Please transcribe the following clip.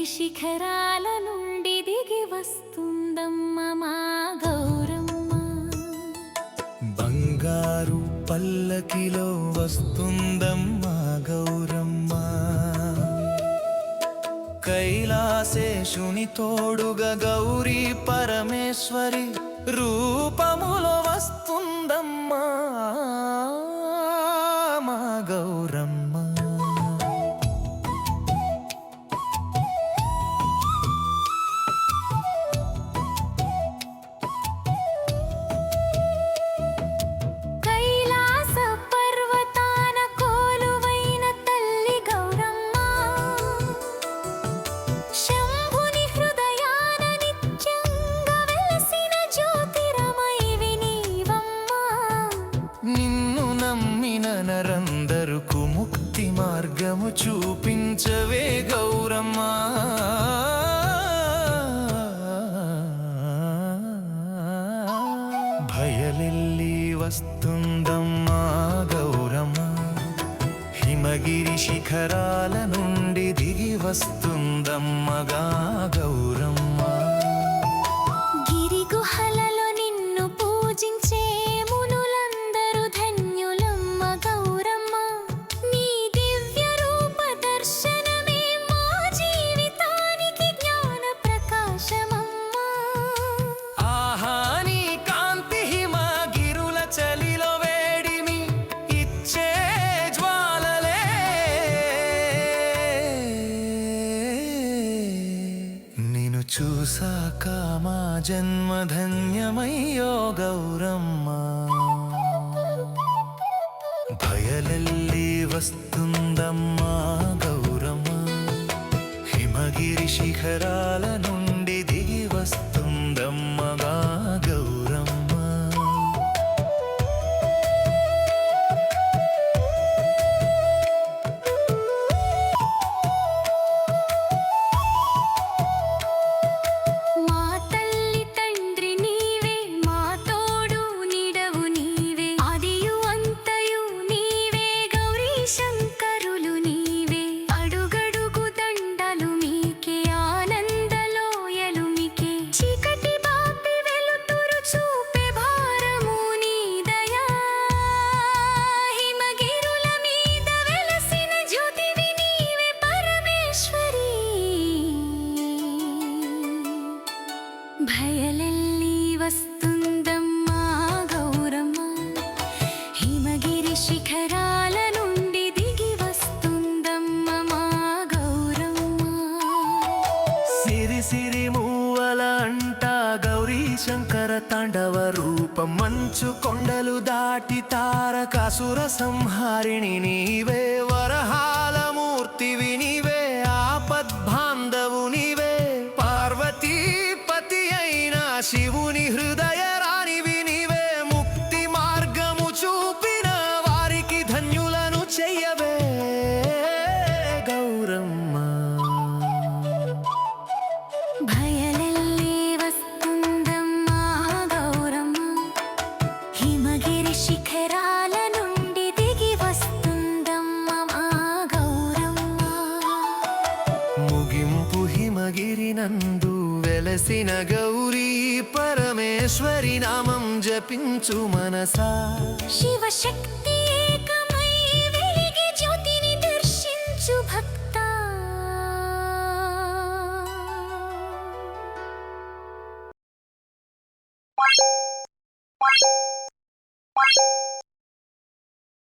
హిమగిరి శిఖరాల నుండి దిగి వస్తుందమ్మ మా గౌరమ్మ. బంగారు పల్లకిలో వస్తుందమ్మ గౌరమ్మ. కైలాసేశుని తోడుగా గౌరీ పరమేశ్వరి రూపములో వస్తుందమ్మా. వెళ్ళి వస్తుందమ్మా గౌరమ్మ హిమగిరి శిఖరాల నుండి దిగి వస్తుందమ్మగా గౌరమ్మ చూసాక మా జన్మధన్యమయ్యో గౌరమ్మ. భయలెల్లి వస్తుందమ్మా గౌరమ్మ. హిమగిరి శిఖరాలను తాండవ రూపం మంచు కొండలు దాటి తారకాసుర సంహారిణి నీవే వరహాల మూర్తివి నీవే ఆపద్బాంధవు నీవే. పార్వతీపతి అయిన శివుని హృదయ రాణివి నీవే ముక్తి మార్గము చూపిన వారికి ధన్యులను చెయ్యవే. ముగింపు హిమగిరి నందు వెలసిన గౌరీ పరమేశ్వరి నామం జపించు మనసా. శివశక్తి